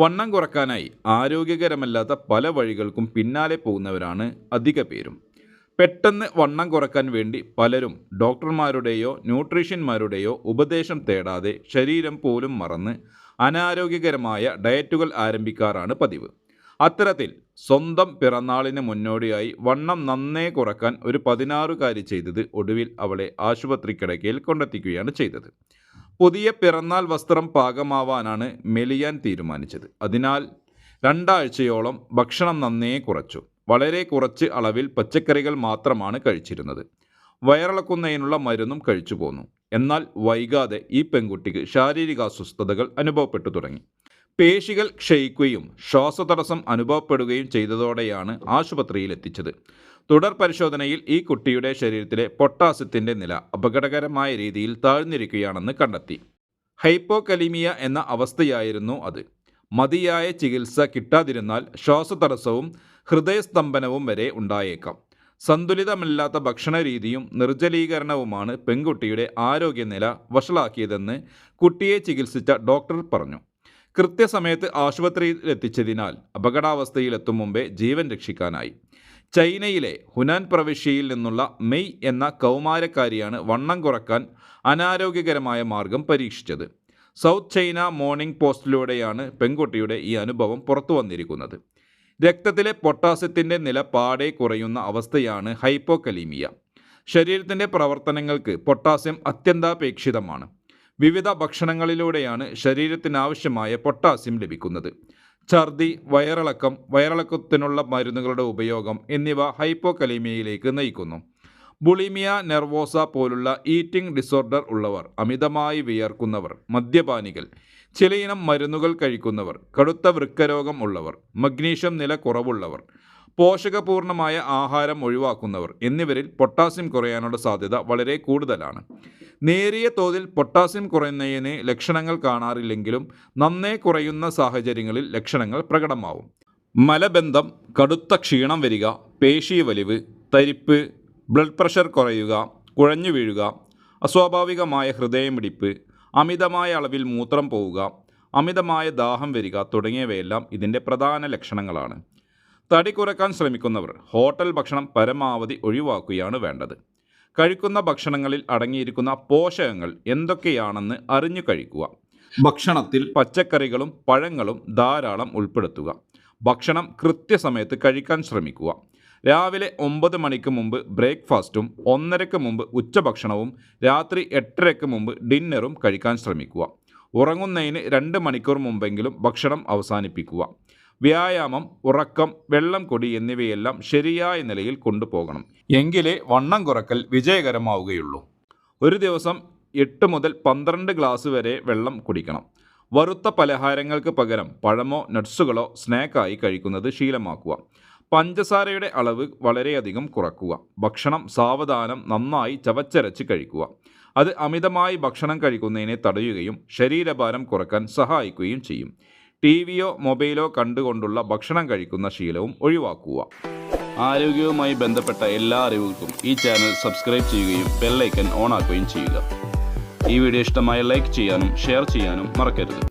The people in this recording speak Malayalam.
വണ്ണം കുറക്കാനായി ആരോഗ്യകരമല്ലാത്ത പല വഴികൾക്കും പിന്നാലെ പോകുന്നവരാണ് അധിക പേരും. പെട്ടെന്ന് വണ്ണം കുറയ്ക്കാൻ വേണ്ടി പലരും ഡോക്ടർമാരുടെയോ ന്യൂട്രീഷ്യന്മാരുടെയോ ഉപദേശം തേടാതെ ശരീരം പോലും മറന്ന് അനാരോഗ്യകരമായ ഡയറ്റുകൾ ആരംഭിക്കാറാണ് പതിവ്. അത്തരത്തിൽ സ്വന്തം പിറന്നാളിന് മുന്നോടിയായി വണ്ണം നന്നേ കുറയ്ക്കാൻ ഒരു പതിനാറുകാരി ചെയ്തത് ഒടുവിൽ അവളെ ആശുപത്രി കിടക്കയിൽ കൊണ്ടെത്തിക്കുകയാണ് ചെയ്തത്. പുതിയ പിറന്നാൾ വസ്ത്രം പാകമാവാനാണ് മെലിയാൻ തീരുമാനിച്ചത്. അതിനാൽ രണ്ടാഴ്ചയോളം ഭക്ഷണം നന്നേ കുറച്ചു. വളരെ കുറച്ച് അളവിൽ പച്ചക്കറികൾ മാത്രമാണ് കഴിച്ചിരുന്നത്. വയറിളക്കുന്നതിനുള്ള മരുന്നും കഴിച്ചു പോന്നു. എന്നാൽ വൈകാതെ ഈ പെൺകുട്ടിക്ക് ശാരീരിക അസ്വസ്ഥതകൾ അനുഭവപ്പെട്ടു തുടങ്ങി. പേശികൾ ക്ഷയിക്കുകയും ശ്വാസതടസ്സം അനുഭവപ്പെടുകയും ചെയ്തതോടെയാണ് ആശുപത്രിയിൽ എത്തിച്ചത്. തുടർ പരിശോധനയിൽ ഈ കുട്ടിയുടെ ശരീരത്തിലെ പൊട്ടാസ്യത്തിന്റെ നില അപകടകരമായ രീതിയിൽ താഴ്ന്നിരിക്കുകയാണെന്ന് കണ്ടെത്തി. ഹൈപ്പോകലിമിയ എന്ന അവസ്ഥയായിരുന്നു അത്. മതിയായ ചികിത്സ കിട്ടാതിരുന്നാൽ ശ്വാസതടസ്സവും ഹൃദയസ്തംഭനവും വരെ ഉണ്ടായേക്കാം. സന്തുലിതമല്ലാത്ത ഭക്ഷണരീതിയും നിർജലീകരണവുമാണ് പെൺകുട്ടിയുടെ ആരോഗ്യനില വഷളാക്കിയതെന്ന് കുട്ടിയെ ചികിത്സിച്ച ഡോക്ടർ പറഞ്ഞു. കൃത്യസമയത്ത് ആശുപത്രിയിൽ എത്തിച്ചതിനാൽ അപകടാവസ്ഥയിലെത്തും മുമ്പേ ജീവൻ രക്ഷിക്കാനായി. ചൈനയിലെ ഹുനാൻ പ്രവിശ്യയിൽ നിന്നുള്ള മെയ് എന്ന കൗമാരക്കാരിയാണ് വണ്ണം കുറയ്ക്കാൻ അനാരോഗ്യകരമായ മാർഗം പരീക്ഷിച്ചത്. സൗത്ത് ചൈന മോർണിംഗ് പോസ്റ്റിലൂടെയാണ് പെൺകുട്ടിയുടെ ഈ അനുഭവം പുറത്തു വന്നിരിക്കുന്നത്. രക്തത്തിലെ പൊട്ടാസ്യത്തിന്റെ നില പാടെ കുറയുന്ന അവസ്ഥയാണ് ഹൈപ്പോകലീമിയ. ശരീരത്തിന്റെ പ്രവർത്തനങ്ങൾക്ക് പൊട്ടാസ്യം അത്യന്താപേക്ഷിതമാണ്. വിവിധ ഭക്ഷണങ്ങളിലൂടെയാണ് ശരീരത്തിനാവശ്യമായ പൊട്ടാസ്യം ലഭിക്കുന്നത്. ഛർദി വയറിളക്കം വയറിളക്കത്തിനുള്ള മരുന്നുകളുടെ ഉപയോഗം എന്നിവ ഹൈപ്പോകലീമിയയിലേക്ക് നയിക്കുന്നു. ബുളിമിയ നെർവോസ പോലുള്ള ഈറ്റിംഗ് ഡിസോർഡർ ഉള്ളവർ അമിതമായി വിയർക്കുന്നവർ മദ്യപാനികൾ ചിലയിനം മരുന്നുകൾ കഴിക്കുന്നവർ കടുത്ത വൃക്കരോഗം ഉള്ളവർ മഗ്നീഷ്യം നില കുറവുള്ളവർ പോഷകപൂർണമായ ആഹാരം ഒഴിവാക്കുന്നവർ എന്നിവരിൽ പൊട്ടാസ്യം കുറയാനുള്ള സാധ്യത വളരെ കൂടുതലാണ്. നേരിയ തോതിൽ പൊട്ടാസ്യം കുറയുന്നതിന് ലക്ഷണങ്ങൾ കാണാറില്ലെങ്കിലും നന്നേ കുറയുന്ന സാഹചര്യങ്ങളിൽ ലക്ഷണങ്ങൾ പ്രകടമാവും. മലബന്ധം കടുത്ത ക്ഷീണം വരിക പേശി വലിവ് തരിപ്പ് ബ്ലഡ് പ്രഷർ കുറയുക കുഴഞ്ഞു വീഴുക അസ്വാഭാവികമായ ഹൃദയമിടിപ്പ് അമിതമായ അളവിൽ മൂത്രം പോവുക അമിതമായ ദാഹം വരിക തുടങ്ങിയവയെല്ലാം ഇതിന്റെ പ്രധാന ലക്ഷണങ്ങളാണ്. തടി കുറയ്ക്കാൻ ശ്രമിക്കുന്നവർ ഹോട്ടൽ ഭക്ഷണം പരമാവധി ഒഴിവാക്കുകയാണ് വേണ്ടത്. കഴിക്കുന്ന ഭക്ഷണങ്ങളിൽ അടങ്ങിയിരിക്കുന്ന പോഷകങ്ങൾ എന്തൊക്കെയാണെന്ന് അറിഞ്ഞു കഴിക്കുക. ഭക്ഷണത്തിൽ പച്ചക്കറികളും പഴങ്ങളും ധാരാളം ഉൾപ്പെടുത്തുക. ഭക്ഷണം കൃത്യസമയത്ത് കഴിക്കാൻ ശ്രമിക്കുക. രാവിലെ ഒമ്പത് മണിക്ക് മുമ്പ് ബ്രേക്ക്ഫാസ്റ്റും ഒന്നരയ്ക്ക് മുമ്പ് ഉച്ചഭക്ഷണവും രാത്രി എട്ടരയ്ക്ക് മുമ്പ് ഡിന്നറും കഴിക്കാൻ ശ്രമിക്കുക. ഉറങ്ങുന്നതിന് രണ്ട് മണിക്കൂർ മുമ്പെങ്കിലും ഭക്ഷണം അവസാനിപ്പിക്കുക. വ്യായാമം ഉറക്കം വെള്ളം കൊടി എന്നിവയെല്ലാം ശരിയായ നിലയിൽ കൊണ്ടുപോകണം. എങ്കിലേ വണ്ണം കുറക്കൽ വിജയകരമാവുകയുള്ളൂ. ഒരു ദിവസം എട്ട് മുതൽ പന്ത്രണ്ട് ഗ്ലാസ് വരെ വെള്ളം കുടിക്കണം. വറുത്ത പലഹാരങ്ങൾക്ക് പകരം പഴമോ നട്സുകളോ സ്നാക്കായി കഴിക്കുന്നത് ശീലമാക്കുക. പഞ്ചസാരയുടെ അളവ് വളരെയധികം കുറക്കുക. ഭക്ഷണം സാവധാനം നന്നായി ചവച്ചരച്ച് കഴിക്കുക. അത് അമിതമായി ഭക്ഷണം കഴിക്കുന്നതിനെ തടയുകയും ശരീരഭാരം കുറയ്ക്കാൻ സഹായിക്കുകയും ചെയ്യും. ടി വിയോ മൊബൈലോ കണ്ടുകൊണ്ടുള്ള ഭക്ഷണം കഴിക്കുന്ന ശീലവും ഒഴിവാക്കുക. ആരോഗ്യവുമായി ബന്ധപ്പെട്ട എല്ലാ അറിവുകൾക്കും ഈ ചാനൽ സബ്സ്ക്രൈബ് ചെയ്യുകയും ബെല്ലൈക്കൻ ഓൺ ആക്കുകയും ചെയ്യുക. ഈ വീഡിയോ ഇഷ്ടമായ ലൈക്ക് ചെയ്യാനും ഷെയർ ചെയ്യാനും മറക്കരുത്.